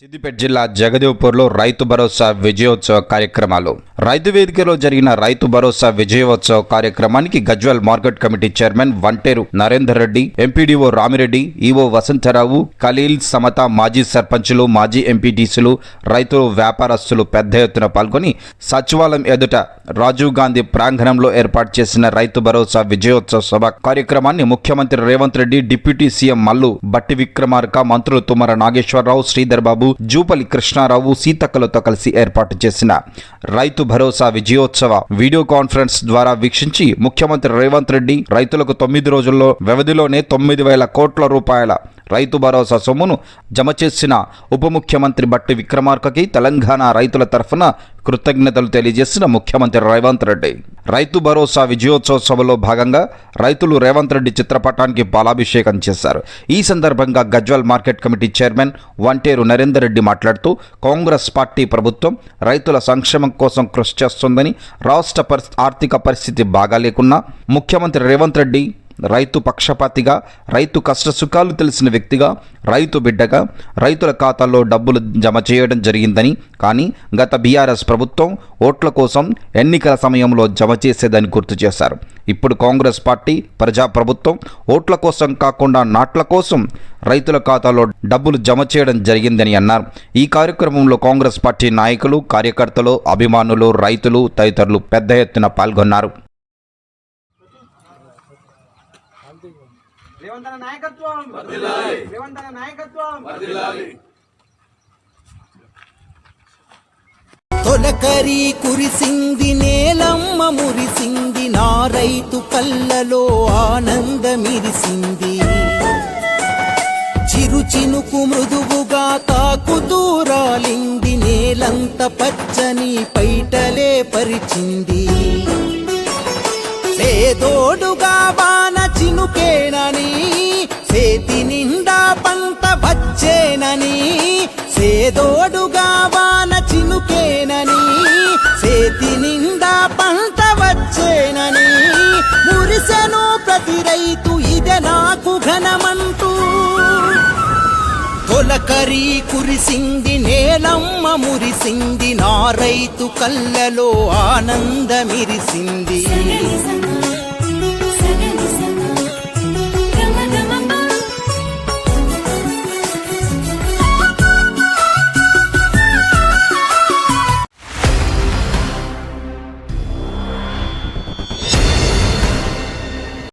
సిద్దిపేట జిల్లా జగదేవ్పూర్లో రైతు భరోసా విజయోత్సవ కార్యక్రమాలు. రైతు వేదికలో జరిగిన రైతు భరోసా విజయోత్సవ కార్యక్రమానికి Gajwel market committee chairman Vanteru Narender Reddy MPDO Ramireddy EO Vasantharao Khaleel Samatha మాజీ సర్పంచులు మాజీ ఎంపీటీసీలు రైతు వ్యాపారస్తులు పెద్ద ఎత్తున పాల్గొని సచివాలయం ఎదుట రాజీవ్ గాంధీ ప్రాంగణంలో ఏర్పాటు చేసిన రైతు భరోసా విజయోత్సవ సభ కార్యక్రమాన్ని ముఖ్యమంత్రి రేవంత్ రెడ్డి డిప్యూటీ సీఎం మల్లు బట్టి విక్రమార్క మంత్రులు తుమ్మర నాగేశ్వరరావు శ్రీధర్ బాబు జూపల్లి కృష్ణారావు సీతక్కలతో కలిసి ఏర్పాటు చేసిన రైతు భరోసా విజయోత్సవ వీడియో కాన్ఫరెన్స్ ద్వారా వీక్షించి ముఖ్యమంత్రి రేవంత్ రెడ్డి రైతులకు తొమ్మిది రోజుల్లో వ్యవధిలోనే తొమ్మిది వేల కోట్ల రూపాయల రైతు భరోసా సొమ్మును జమ చేసిన ఉప ముఖ్యమంత్రి బట్టి విక్రమార్కకి తెలంగాణ రైతుల తరఫున కృతజ్ఞతలు తెలియజేసిన ముఖ్యమంత్రి రేవంత్ రెడ్డి. రైతు భరోసా విజయోత్సవ సభలో భాగంగా రైతులు రేవంత్ రెడ్డి చిత్రపటానికి పాలాభిషేకం చేశారు. ఈ సందర్భంగా Gajwel market committee chairman Vanteru Narender Reddy మాట్లాడుతూ కాంగ్రెస్ పార్టీ ప్రభుత్వం రైతుల సంక్షేమం కోసం కృషి చేస్తుందని రాష్ట్ర ఆర్థిక పరిస్థితి బాగాలేకున్నా ముఖ్యమంత్రి రేవంత్ రెడ్డి రైతు పక్షపాతిగా రైతు కష్టసుఖాలు తెలిసిన వ్యక్తిగా రైతు బిడ్డగా రైతుల ఖాతాల్లో డబ్బులు జమ చేయడం జరిగిందని కానీ గత బీఆర్ఎస్ ప్రభుత్వం ఓట్ల కోసం ఎన్నికల సమయంలో జమ చేసేదని గుర్తు చేశారు. ఇప్పుడు కాంగ్రెస్ పార్టీ ప్రజాప్రభుత్వం ఓట్ల కోసం కాకుండా నాట్ల కోసం రైతుల ఖాతాలో డబ్బులు జమ చేయడం జరిగిందని అన్నారు. ఈ కార్యక్రమంలో కాంగ్రెస్ పార్టీ నాయకులు కార్యకర్తలు అభిమానులు రైతులు తదితరులు పెద్ద ఎత్తున పాల్గొన్నారు. రేవంతన నాయకత్వం. రేవంతన నాయకత్వం. తొలకరి కురిసింది నేలమ్మ మురిసింది నా రైతు కళ్ళలో ఆనందమిరిసింది. చిరు చినుకు మృదువుగా తాకుతూ రాలింది నేలంత పచ్చని పైటలే పరిచింది. సేదోడుగా వాన చినుకేనని సేతి నిండా పంట వచ్చేనని సేదోడుగా వాన చినుకేనని సేతి నిండా పంట వచ్చేనని మురిసెను ప్రతి రైతు ఇదే నాకు ఘనమంటూ. తొలకరి కురిసింది నేలమ్మ మురిసింది నా రైతు కళ్ళలో ఆనందమిరిసింది.